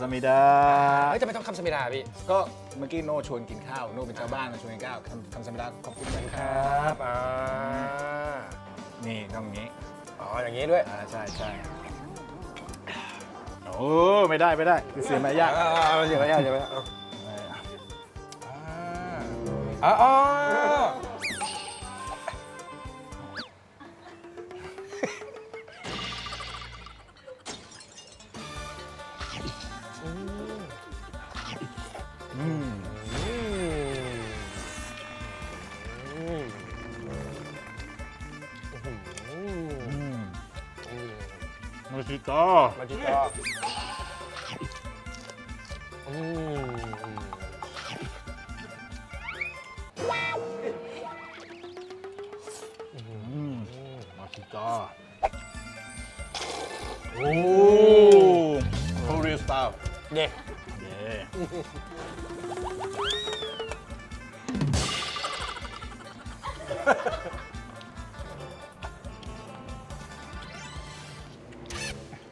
ำสมิดาเฮ้ยจะไม่ต้องคำสมิดาพี่ ก็เมื่อกี้โน่ชวนกินข้าว โน่เป็นชาวบ้านมาชวนกินข้าวคำคำสมิดาขอบคุณนะคครัรับบอ่านี่ต้องอย่างนี้อ๋ออย่างนี้ด้วยอ่าใช่ใช่โอ้ไม่ได้ไม่ได้คือเสียมารยาทอ่าเดี๋ยวไปเดี๋ยวไปเอาเอออ๋ออ๋ออืมอืมอืมอืมอืมอื มโนชิโตะมาจิโต้อืมอืมโนชิตะโอ้โคเรียสไตล์เด็ก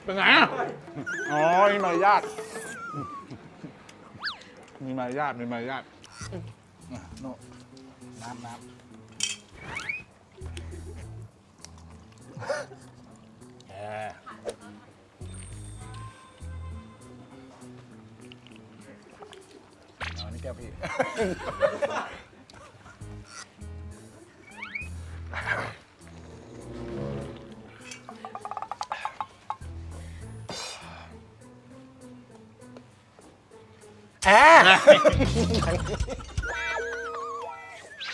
เป็นไงอะอ๋อมีมารยาทมีมารยาทมีมารยาทอะโน่น้ำน้ำ เอานี่แก้วพี่ แอะ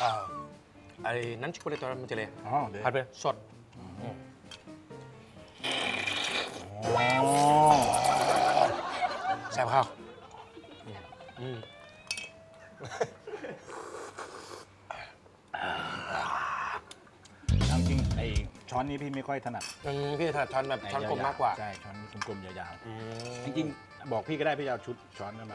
อ่าไอ้นั้นช็อกโกแลตมันจะเลยอ๋อเดี๋ยวผัดไปสดอ๋อแซ่บข้าวอืม เอาจริงไอช้อนนี้พี่ไม่ค่อยถนัดอืมพี่ถนัดช้อนแบบช้อนกลมมากกว่าใช่ช้อนกลมๆยาวอืมๆจริงๆบอกพี่ก็ได้พี่จะเอาชุดช้อนนั้นมา